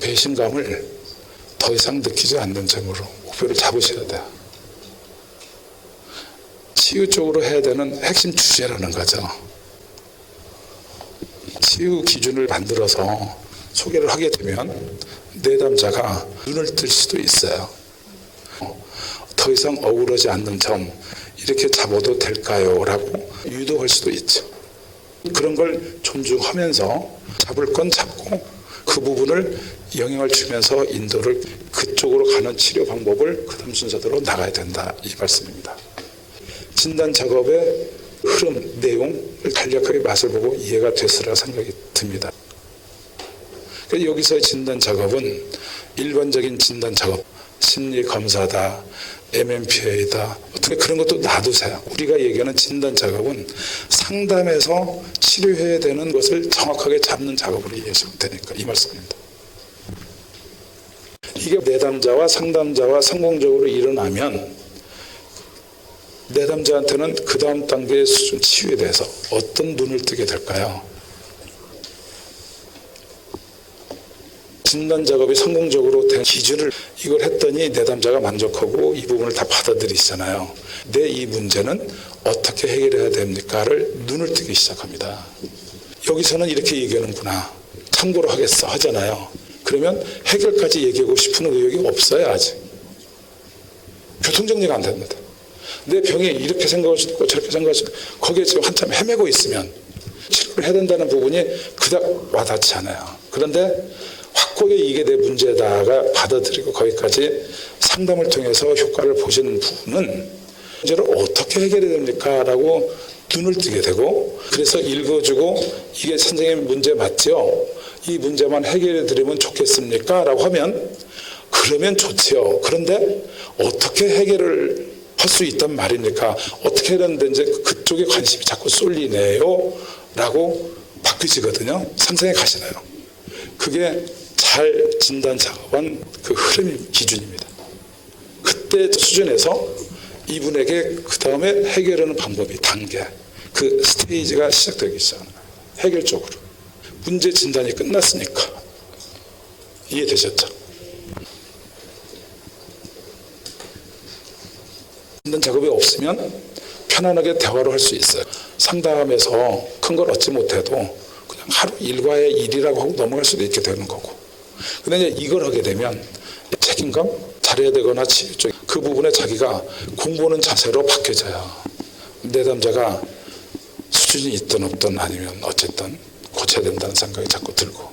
배신감을 더 이상 느끼지 않는 점으로 목표를 잡으셔야 돼요. 치유 쪽으로 해야 되는 핵심 주제라는 거죠. 치유 기준을 만들어서 소개를 하게 되면 내담자가 눈을 뜰 수도 있어요. 더 이상 억울하지 않는 점 이렇게 잡아도 될까요? 라고 유도할 수도 있죠. 그런 걸 존중하면서 잡을 건 잡고 그 부분을 영향을 주면서 인도를 그쪽으로 가는 치료 방법을 그 다음 순서대로 나가야 된다 이 말씀입니다. 진단 작업의 흐름, 내용을 간략하게 맛을 보고 이해가 됐으라 생각이 듭니다. 여기서의 진단 작업은 일반적인 진단 작업, 심리 검사다, MMPA다, 어떻게 그런 것도 놔두세요. 우리가 얘기하는 진단 작업은 상담에서 치료해야 되는 것을 정확하게 잡는 작업으로 이해하시면 되니까 이 말씀입니다. 이게 내담자와 상담자와 성공적으로 일어나면 내담자한테는 그 다음 단계의 수준 치유에 대해서 어떤 눈을 뜨게 될까요? 진단 작업이 성공적으로 된 기준을 이걸 했더니 내담자가 만족하고 이 부분을 다 받아들이잖아요. 내 이 문제는 어떻게 해결해야 됩니까를 눈을 뜨기 시작합니다. 여기서는 이렇게 얘기하는구나. 참고로 하겠어 하잖아요. 그러면 해결까지 얘기하고 싶은 의욕이 없어요 아직. 교통정리가 안 됩니다. 내 병이 이렇게 있고 저렇게 있고 거기에 지금 한참 헤매고 있으면 치료를 해야 된다는 부분이 그닥 와닿지 않아요. 그런데 확고하게 이게 내 문제다가 받아들이고 거기까지 상담을 통해서 효과를 보시는 부분은 문제를 어떻게 해결해야 됩니까? 라고 눈을 뜨게 되고 그래서 읽어주고 이게 선생님 문제 맞죠? 이 문제만 해결해 드리면 좋겠습니까? 라고 하면 그러면 좋지요. 그런데 어떻게 해결을 할 수 있단 말입니까? 어떻게 해야 되는지 그쪽에 관심이 자꾸 쏠리네요. 라고 바뀌지거든요. 상상해 가시나요? 그게 잘 진단 작업한 그 흐름이 기준입니다. 그때 수준에서 이분에게 그 다음에 해결하는 방법이 단계, 그 스테이지가 시작되기 시작하는 거예요. 해결적으로. 문제 진단이 끝났으니까. 이해되셨죠? 진단 작업이 없으면 편안하게 대화를 할 수 있어요. 상담에서 큰 걸 얻지 못해도 하루 일과의 일이라고 하고 넘어갈 수도 있게 되는 거고. 근데 이제 이걸 하게 되면 책임감, 잘해야 되거나 그 부분에 자기가 공부하는 자세로 바뀌어져요. 내담자가 수준이 있든 없든 아니면 어쨌든 고쳐야 된다는 생각이 자꾸 들고.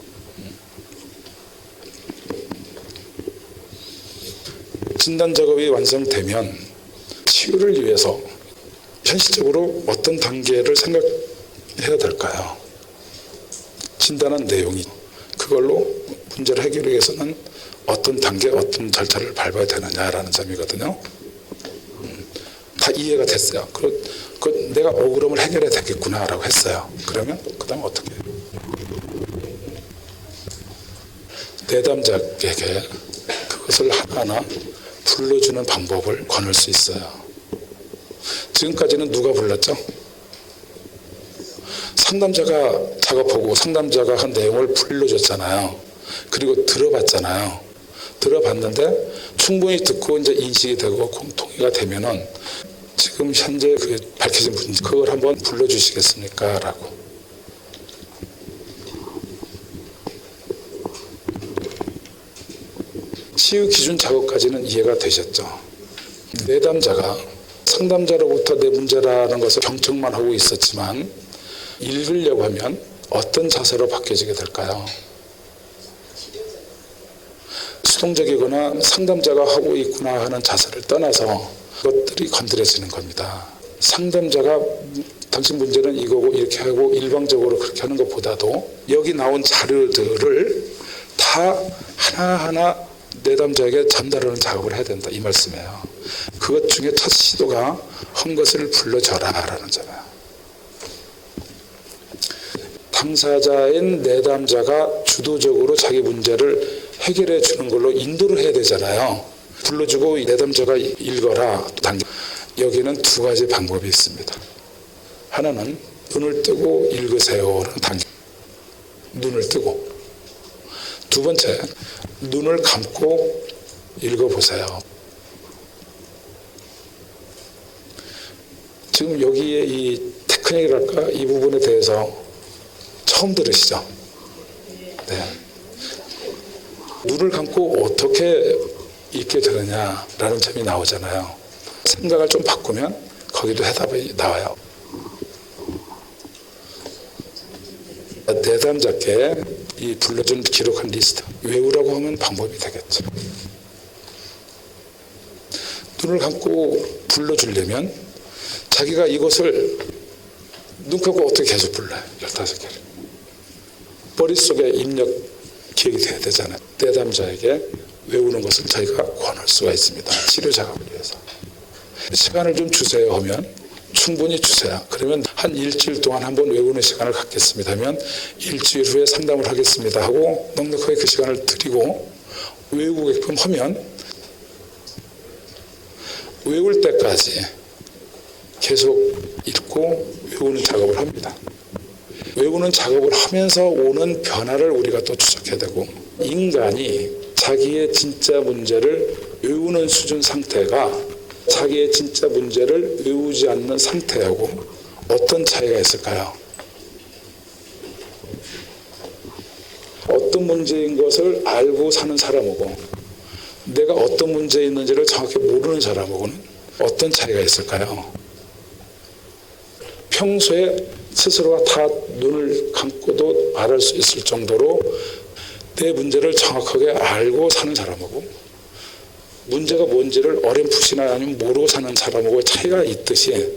진단 작업이 완성되면 치유를 위해서 현실적으로 어떤 단계를 생각해야 될까요? 진단한 내용이 그걸로 문제를 해결하기 위해서는 어떤 단계, 어떤 절차를 밟아야 되느냐라는 점이거든요. 음, 다 이해가 됐어요. 그, 그 내가 억울함을 해결해야 되겠구나라고 했어요. 그러면 그다음 어떻게? 해요? 내담자에게 그것을 하나하나 불러주는 방법을 권할 수 있어요. 지금까지는 누가 불렀죠? 상담자가 작업하고 상담자가 한 내용을 불러줬잖아요. 그리고 들어봤잖아요. 들어봤는데 충분히 듣고 이제 인식이 되고 공통이가 되면은 지금 현재 그 밝혀진 문제 그걸 한번 불러주시겠습니까? 라고. 치유 기준 작업까지는 이해가 되셨죠? 내담자가 상담자로부터 내 문제라는 것을 경청만 하고 있었지만 읽으려고 하면 어떤 자세로 바뀌어지게 될까요? 수동적이거나 상담자가 하고 있구나 하는 자세를 떠나서 그것들이 건드려지는 겁니다. 상담자가 당신 문제는 이거고 이렇게 하고 일방적으로 그렇게 하는 것보다도 여기 나온 자료들을 다 하나하나 내담자에게 전달하는 작업을 해야 된다 이 말씀이에요. 그것 중에 첫 시도가 한 것을 불러줘라 라는 점이에요. 당사자인 내담자가 주도적으로 자기 문제를 해결해 주는 걸로 인도를 해야 되잖아요. 불러주고 내담자가 읽어라. 여기는 두 가지 방법이 있습니다. 하나는 눈을 뜨고 읽으세요라는 단계. 눈을 뜨고. 두 번째, 눈을 감고 읽어보세요. 지금 여기에 이 테크닉이랄까 이 부분에 대해서 처음 들으시죠? 네. 눈을 감고 어떻게 읽게 되느냐라는 점이 나오잖아요. 생각을 좀 바꾸면 거기도 해답이 나와요. 내담잡게 이 불러준 기록한 리스트 외우라고 하면 방법이 되겠죠. 눈을 감고 불러주려면 자기가 이것을 눈 감고 어떻게 계속 불러요? 15개를. 머릿속에 입력 기억이 돼야 되잖아요. 내담자에게 외우는 것을 저희가 권할 수가 있습니다. 치료 작업을 위해서. 시간을 좀 주세요 하면 충분히 주세요. 그러면 한 일주일 동안 한번 외우는 시간을 갖겠습니다 하면 일주일 후에 상담을 하겠습니다 하고 넉넉하게 그 시간을 드리고 외우게끔 하면 외울 때까지 계속 읽고 외우는 작업을 합니다. 외우는 작업을 하면서 오는 변화를 우리가 또 추적해야 되고 인간이 자기의 진짜 문제를 외우는 수준 상태가 자기의 진짜 문제를 외우지 않는 상태하고 어떤 차이가 있을까요? 어떤 문제인 것을 알고 사는 사람하고 내가 어떤 문제 있는지를 정확히 모르는 사람하고는 어떤 차이가 있을까요? 평소에 스스로가 다 눈을 감고도 말할 수 있을 정도로 내 문제를 정확하게 알고 사는 사람하고 문제가 뭔지를 어렴풋이나 아니면 모르고 사는 사람하고 차이가 있듯이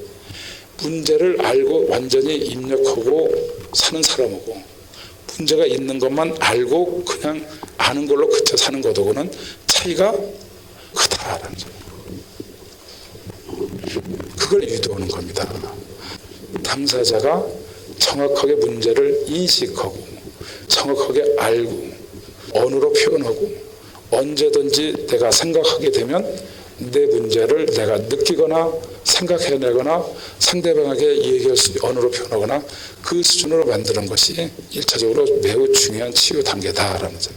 문제를 알고 완전히 입력하고 사는 사람하고 문제가 있는 것만 알고 그냥 아는 걸로 그쳐 사는 것하고는 차이가 크다라는 점. 그걸 유도하는 겁니다. 당사자가 정확하게 문제를 인식하고 정확하게 알고 언어로 표현하고 언제든지 내가 생각하게 되면 내 문제를 내가 느끼거나 생각해내거나 상대방에게 얘기할 수 언어로 표현하거나 그 수준으로 만드는 것이 일차적으로 매우 중요한 치유 단계다라는 점.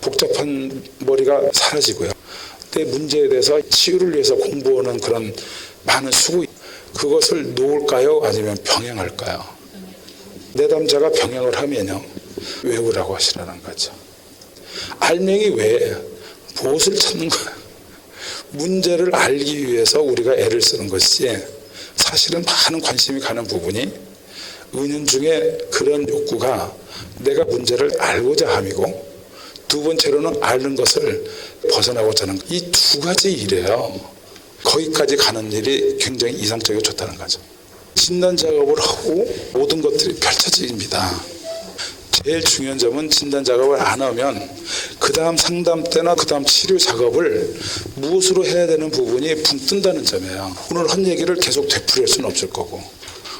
복잡한 머리가 사라지고요. 내 문제에 대해서 치유를 위해서 공부하는 그런 많은 수고 그것을 놓을까요? 아니면 병행할까요? 내담자가 병행을 하면요. 외우라고 하시라는 거죠. 알맹이 왜 무엇을 찾는 거야? 문제를 알기 위해서 우리가 애를 쓰는 것이 사실은 많은 관심이 가는 부분이 은연 중에 그런 욕구가 내가 문제를 알고자 함이고 두 번째로는 앓는 것을 벗어나고자 하는 이 두 가지 일이에요. 거기까지 가는 일이 굉장히 이상적이고 좋다는 거죠. 진단 작업을 하고 모든 것들이 펼쳐집니다. 제일 중요한 점은 진단 작업을 안 하면 그 다음 상담 때나 그 다음 치료 작업을 무엇으로 해야 되는 부분이 붕 뜬다는 점이에요. 오늘 한 얘기를 계속 되풀이할 수는 없을 거고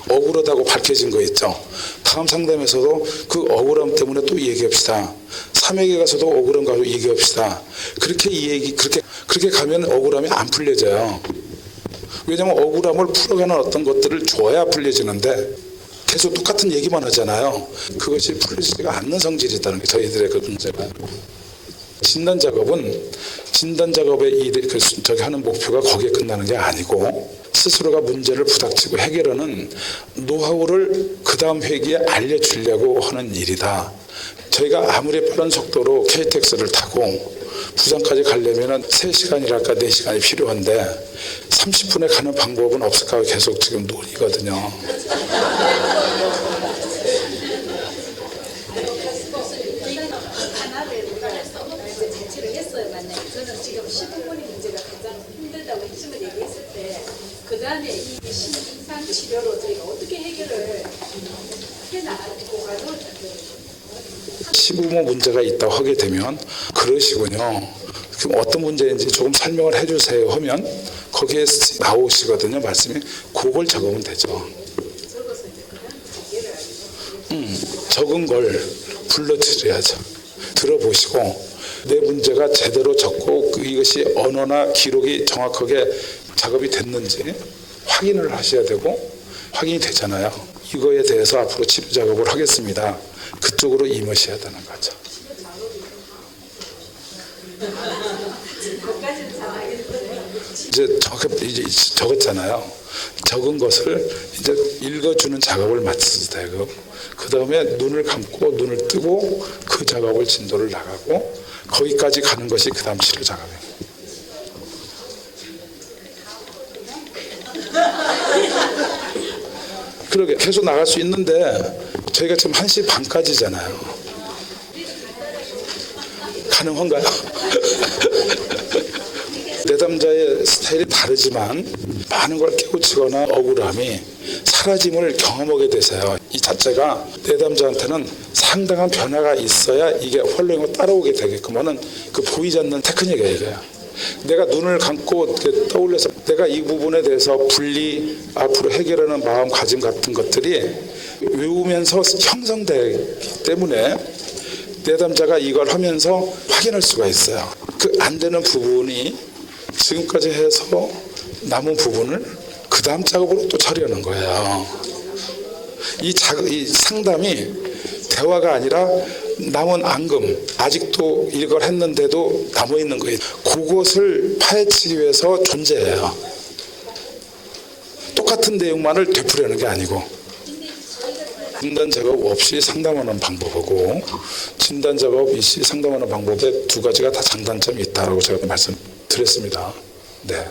억울하다고 밝혀진 거 있죠. 다음 상담에서도 그 억울함 때문에 또 얘기합시다. 삼액에 가서도 억울함 가지고 얘기합시다. 그렇게 이 얘기 그렇게 그렇게 가면 억울함이 안 풀려져요. 왜냐하면 억울함을 풀어가는 어떤 것들을 줘야 풀려지는데 계속 똑같은 얘기만 하잖아요. 그것이 풀리지가 않는 성질이 있다는 게 저희들의 그 문제가. 진단 작업은 진단 작업의 일, 그 저기 하는 목표가 거기에 끝나는 게 아니고 스스로가 문제를 부닥치고 해결하는 노하우를 그 다음 회기에 알려주려고 하는 일이다. 저희가 아무리 빠른 속도로 KTX를 타고 부산까지 가려면 3시간이랄까 4시간이 필요한데 30분에 가는 방법은 없을까 계속 지금 논의거든요. 하나를 우리가 이제 자체를 했어요, 만나요. 저는 지금 시부모님 문제가 가장 힘들다고 핵심을 얘기했을 때, 그 다음에 이 치료로 저희가 어떻게 해결을 해나가고 가도 시부모 문제가 있다고 하게 되면 그러시군요. 그럼 어떤 문제인지 조금 설명을 해주세요 하면 거기에 나오시거든요. 말씀이 그걸 적으면 되죠. 음, 적은 걸 불러드려야죠. 들어보시고 내 문제가 제대로 적고 그 이것이 언어나 기록이 정확하게 작업이 됐는지 확인을 하셔야 되고 확인이 되잖아요. 이거에 대해서 앞으로 치료 작업을 하겠습니다. 그쪽으로 임하셔야 되는 거죠. 이제 적 이제 적었잖아요. 적은 것을 이제 읽어주는 작업을 마치지 되고 그 다음에 눈을 감고 눈을 뜨고 그 작업을 진도를 나가고 거기까지 가는 것이 그 다음 치료 작업이에요. 그러게 계속 나갈 수 있는데 저희가 지금 1시 반까지잖아요. 가능한가요? 내담자의 스타일이 다르지만 많은 걸 깨우치거나 억울함이 사라짐을 경험하게 되세요. 이 자체가 내담자한테는 상당한 변화가 있어야 이게 헐렁이고 따라오게 되게끔 하는 그 보이지 않는 테크닉이에요. 내가 눈을 감고 떠올려서 내가 이 부분에 대해서 분리 앞으로 해결하는 마음가짐 같은 것들이 외우면서 형성되기 때문에 내담자가 이걸 하면서 확인할 수가 있어요. 그 안 되는 부분이 지금까지 해서 남은 부분을 그 다음 작업으로 또 처리하는 거예요. 이, 작, 이 상담이 대화가 아니라 남은 앙금 아직도 이걸 했는데도 남아 있는 거예요. 그것을 파헤치기 위해서 존재해요. 똑같은 내용만을 되풀이하는 게 아니고 진단 작업 없이 상담하는 방법하고 진단 작업 없이 상담하는 방법에 두 가지가 다 장단점이 있다라고 제가 말씀드렸습니다. 네.